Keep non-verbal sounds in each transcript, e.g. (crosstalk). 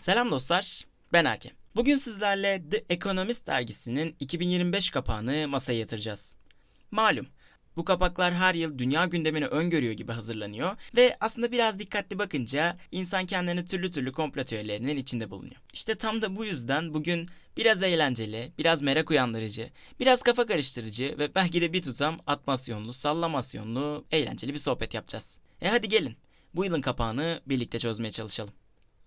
Selam dostlar, ben Erkem. Bugün sizlerle The Economist dergisinin 2025 kapağını masaya yatıracağız. Malum, bu kapaklar her yıl dünya gündemini öngörüyor gibi hazırlanıyor ve aslında biraz dikkatli bakınca insan kendini türlü türlü komplo teorilerinin içinde bulunuyor. İşte tam da bu yüzden bugün biraz eğlenceli, biraz merak uyandırıcı, biraz kafa karıştırıcı ve belki de bir tutam atmasyonlu, sallamasyonlu, eğlenceli bir sohbet yapacağız. E hadi gelin, bu yılın kapağını birlikte çözmeye çalışalım.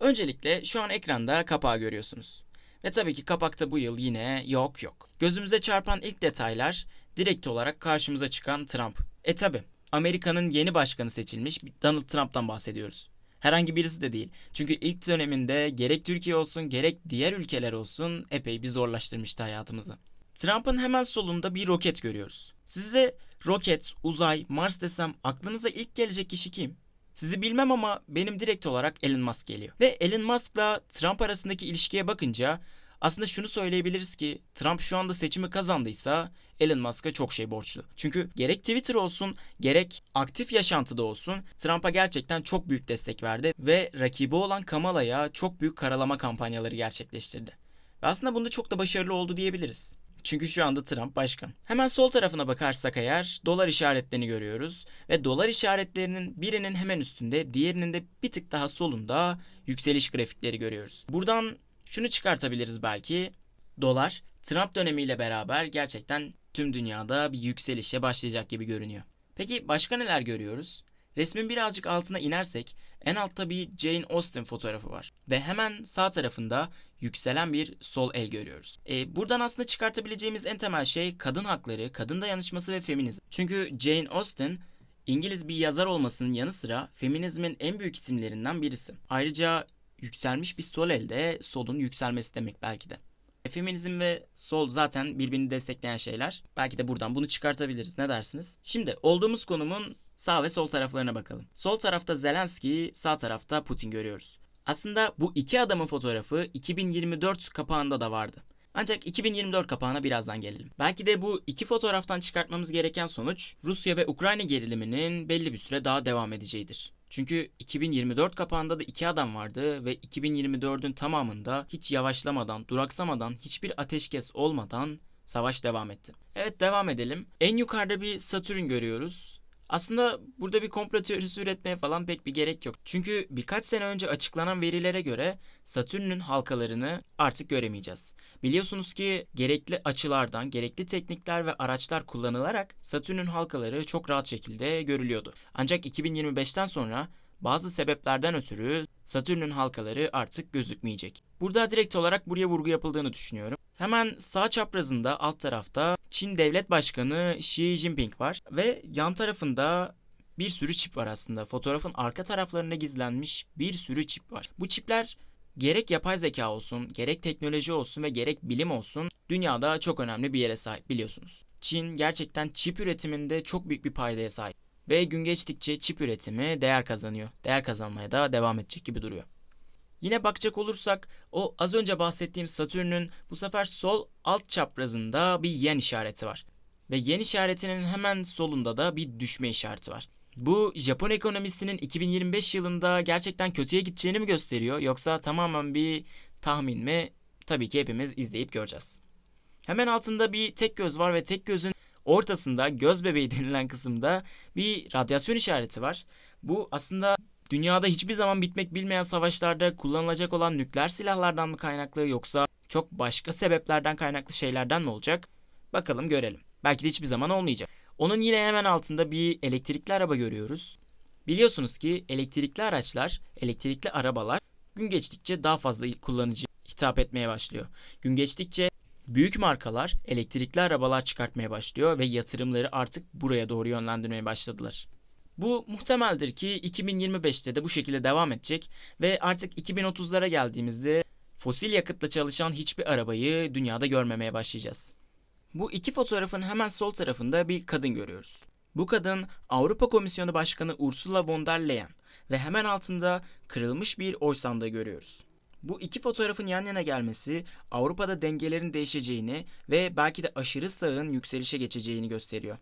Öncelikle şu an ekranda kapağı görüyorsunuz. Ve tabii ki kapakta bu yıl yine yok yok. Gözümüze çarpan ilk detaylar direkt olarak karşımıza çıkan Trump. E tabi Amerika'nın yeni başkanı seçilmiş Donald Trump'tan bahsediyoruz. Herhangi birisi de değil. Çünkü ilk döneminde gerek Türkiye olsun gerek diğer ülkeler olsun epey bir zorlaştırmıştı hayatımızı. Trump'ın hemen solunda bir roket görüyoruz. Size roket, uzay, Mars desem aklınıza ilk gelecek kişi kim? Sizi bilmem ama benim direkt olarak Elon Musk geliyor. Ve Elon Musk'la Trump arasındaki ilişkiye bakınca aslında şunu söyleyebiliriz ki Trump şu anda seçimi kazandıysa Elon Musk'a çok şey borçlu. Çünkü gerek Twitter olsun gerek aktif yaşantıda olsun Trump'a gerçekten çok büyük destek verdi ve rakibi olan Kamala'ya çok büyük karalama kampanyaları gerçekleştirdi. Ve aslında bunda çok da başarılı oldu diyebiliriz. Çünkü şu anda Trump başkan. Hemen sol tarafına bakarsak eğer dolar işaretlerini görüyoruz. Ve dolar işaretlerinin birinin hemen üstünde diğerinin de bir tık daha solunda yükseliş grafikleri görüyoruz. Buradan şunu çıkartabiliriz belki. Dolar Trump dönemiyle beraber gerçekten tüm dünyada bir yükselişe başlayacak gibi görünüyor. Peki başka neler görüyoruz? Resmin birazcık altına inersek en altta bir Jane Austen fotoğrafı var. Ve hemen sağ tarafında yükselen bir sol el görüyoruz. E, buradan aslında çıkartabileceğimiz en temel şey kadın hakları, kadın dayanışması ve feminizm. Çünkü Jane Austen İngiliz bir yazar olmasının yanı sıra feminizmin en büyük isimlerinden birisi. Ayrıca yükselmiş bir sol elde solun yükselmesi demek belki de. E, Feminizm ve sol zaten birbirini destekleyen şeyler. Belki de buradan bunu çıkartabiliriz. Ne dersiniz? Şimdi olduğumuz konumun sağ ve sol taraflarına bakalım. Sol tarafta Zelenski, sağ tarafta Putin görüyoruz. Aslında bu iki adamın fotoğrafı 2024 kapağında da vardı. Ancak 2024 kapağına birazdan gelelim. Belki de bu iki fotoğraftan çıkartmamız gereken sonuç Rusya ve Ukrayna geriliminin belli bir süre daha devam edeceğidir. Çünkü 2024 kapağında da iki adam vardı ve 2024'ün tamamında hiç yavaşlamadan, duraksamadan, hiçbir ateşkes olmadan savaş devam etti. Evet devam edelim. En yukarıda bir Satürn görüyoruz. Aslında burada bir komplo teorisi üretmeye falan pek bir gerek yok. Çünkü birkaç sene önce açıklanan verilere göre Satürn'ün halkalarını artık göremeyeceğiz. Biliyorsunuz ki gerekli açılardan, gerekli teknikler ve araçlar kullanılarak Satürn'ün halkaları çok rahat şekilde görülüyordu. Ancak 2025'ten sonra bazı sebeplerden ötürü Satürn'ün halkaları artık gözükmeyecek. Burada direkt olarak buraya vurgu yapıldığını düşünüyorum. Hemen sağ çaprazında alt tarafta Çin Devlet Başkanı Xi Jinping var ve yan tarafında bir sürü çip var aslında. Fotoğrafın arka taraflarına gizlenmiş bir sürü çip var. Bu çipler gerek yapay zeka olsun, gerek teknoloji olsun ve gerek bilim olsun dünyada çok önemli bir yere sahip biliyorsunuz. Çin gerçekten çip üretiminde çok büyük bir paydaya sahip ve gün geçtikçe çip üretimi değer kazanıyor. Değer kazanmaya da devam edecek gibi duruyor. Yine bakacak olursak o az önce bahsettiğim Satürn'ün bu sefer sol alt çaprazında bir yen işareti var. Ve yen işaretinin hemen solunda da bir düşme işareti var. Bu Japon ekonomisinin 2025 yılında gerçekten kötüye gideceğini mi gösteriyor yoksa tamamen bir tahmin mi? Tabii ki hepimiz izleyip göreceğiz. Hemen altında bir tek göz var ve tek gözün ortasında göz bebeği (laughs) denilen kısımda bir radyasyon işareti var. Bu aslında dünyada hiçbir zaman bitmek bilmeyen savaşlarda kullanılacak olan nükleer silahlardan mı kaynaklı yoksa çok başka sebeplerden kaynaklı şeylerden mi olacak? Bakalım görelim. Belki de hiçbir zaman olmayacak. Onun yine hemen altında bir elektrikli araba görüyoruz. Biliyorsunuz ki elektrikli araçlar, elektrikli arabalar gün geçtikçe daha fazla kullanıcı hitap etmeye başlıyor. Gün geçtikçe büyük markalar elektrikli arabalar çıkartmaya başlıyor ve yatırımları artık buraya doğru yönlendirmeye başladılar. Bu muhtemeldir ki 2025'te de bu şekilde devam edecek ve artık 2030'lara geldiğimizde fosil yakıtla çalışan hiçbir arabayı dünyada görmemeye başlayacağız. Bu iki fotoğrafın hemen sol tarafında bir kadın görüyoruz. Bu kadın Avrupa Komisyonu Başkanı Ursula von der Leyen ve hemen altında kırılmış bir oy sandığı görüyoruz. Bu iki fotoğrafın yan yana gelmesi Avrupa'da dengelerin değişeceğini ve belki de aşırı sağın yükselişe geçeceğini gösteriyor.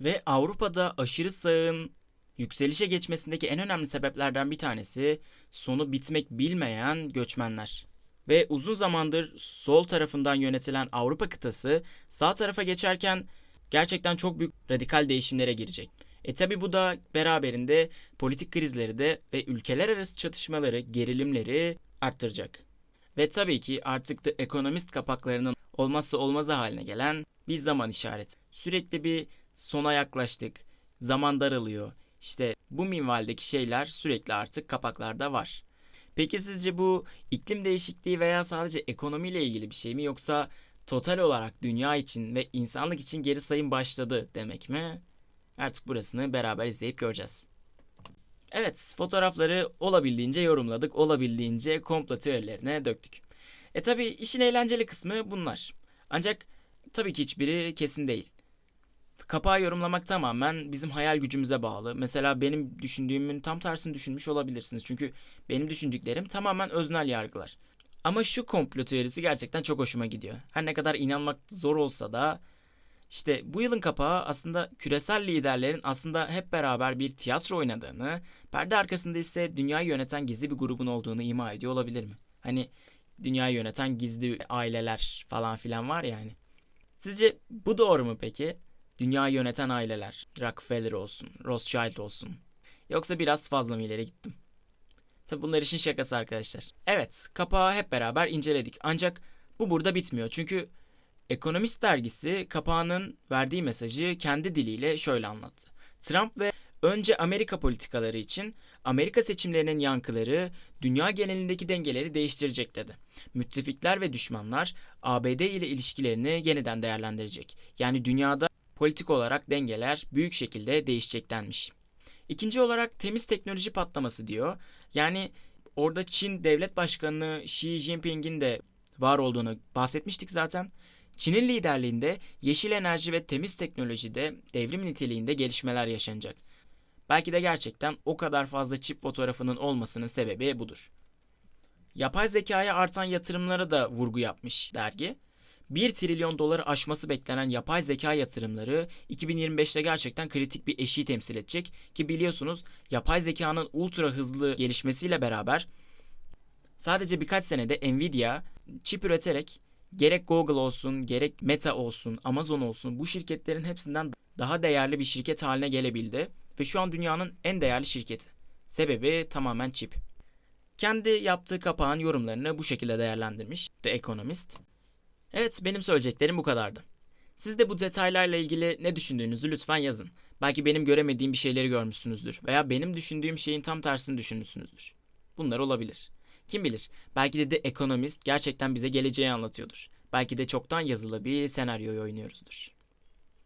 Ve Avrupa'da aşırı sağın yükselişe geçmesindeki en önemli sebeplerden bir tanesi sonu bitmek bilmeyen göçmenler. Ve uzun zamandır sol tarafından yönetilen Avrupa kıtası sağ tarafa geçerken gerçekten çok büyük radikal değişimlere girecek. E tabi bu da beraberinde politik krizleri de ve ülkeler arası çatışmaları, gerilimleri arttıracak. Ve tabii ki artık da ekonomist kapaklarının olmazsa olmazı haline gelen bir zaman işareti. Sürekli bir sona yaklaştık, zaman daralıyor. İşte bu minvaldeki şeyler sürekli artık kapaklarda var. Peki sizce bu iklim değişikliği veya sadece ekonomiyle ilgili bir şey mi yoksa total olarak dünya için ve insanlık için geri sayım başladı demek mi? Artık burasını beraber izleyip göreceğiz. Evet, fotoğrafları olabildiğince yorumladık, olabildiğince komplo teorilerine döktük. E tabi işin eğlenceli kısmı bunlar. Ancak tabii ki hiçbiri kesin değil. Kapağı yorumlamak tamamen bizim hayal gücümüze bağlı. Mesela benim düşündüğümün tam tersini düşünmüş olabilirsiniz. Çünkü benim düşündüklerim tamamen öznel yargılar. Ama şu komplo teorisi gerçekten çok hoşuma gidiyor. Her ne kadar inanmak zor olsa da işte bu yılın kapağı aslında küresel liderlerin aslında hep beraber bir tiyatro oynadığını, perde arkasında ise dünyayı yöneten gizli bir grubun olduğunu ima ediyor olabilir mi? Hani dünyayı yöneten gizli aileler falan filan var ya hani. Sizce bu doğru mu peki? Dünyayı yöneten aileler, Rockefeller olsun, Rothschild olsun. Yoksa biraz fazla mı ileri gittim? Tabi bunlar işin şakası arkadaşlar. Evet, kapağı hep beraber inceledik. Ancak bu burada bitmiyor. Çünkü Ekonomist dergisi kapağının verdiği mesajı kendi diliyle şöyle anlattı. Trump ve önce Amerika politikaları için Amerika seçimlerinin yankıları dünya genelindeki dengeleri değiştirecek dedi. Müttefikler ve düşmanlar ABD ile ilişkilerini yeniden değerlendirecek. Yani dünyada politik olarak dengeler büyük şekilde değişecek denmiş. İkinci olarak temiz teknoloji patlaması diyor. Yani orada Çin devlet başkanı Xi Jinping'in de var olduğunu bahsetmiştik zaten. Çin'in liderliğinde yeşil enerji ve temiz teknolojide devrim niteliğinde gelişmeler yaşanacak. Belki de gerçekten o kadar fazla çip fotoğrafının olmasının sebebi budur. Yapay zekaya artan yatırımlara da vurgu yapmış dergi. 1 trilyon doları aşması beklenen yapay zeka yatırımları 2025'te gerçekten kritik bir eşiği temsil edecek ki biliyorsunuz yapay zekanın ultra hızlı gelişmesiyle beraber sadece birkaç senede Nvidia çip üreterek gerek Google olsun, gerek Meta olsun, Amazon olsun bu şirketlerin hepsinden daha değerli bir şirket haline gelebildi ve şu an dünyanın en değerli şirketi. Sebebi tamamen çip. Kendi yaptığı kapağın yorumlarını bu şekilde değerlendirmiş The Economist. Evet benim söyleyeceklerim bu kadardı. Siz de bu detaylarla ilgili ne düşündüğünüzü lütfen yazın. Belki benim göremediğim bir şeyleri görmüşsünüzdür veya benim düşündüğüm şeyin tam tersini düşünmüşsünüzdür. Bunlar olabilir. Kim bilir belki de The Economist gerçekten bize geleceği anlatıyordur. Belki de çoktan yazılı bir senaryoyu oynuyoruzdur.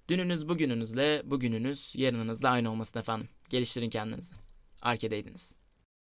Dününüz bugününüzle, bugününüz yarınınızla aynı olmasın efendim. Geliştirin kendinizi. Arkedeydiniz.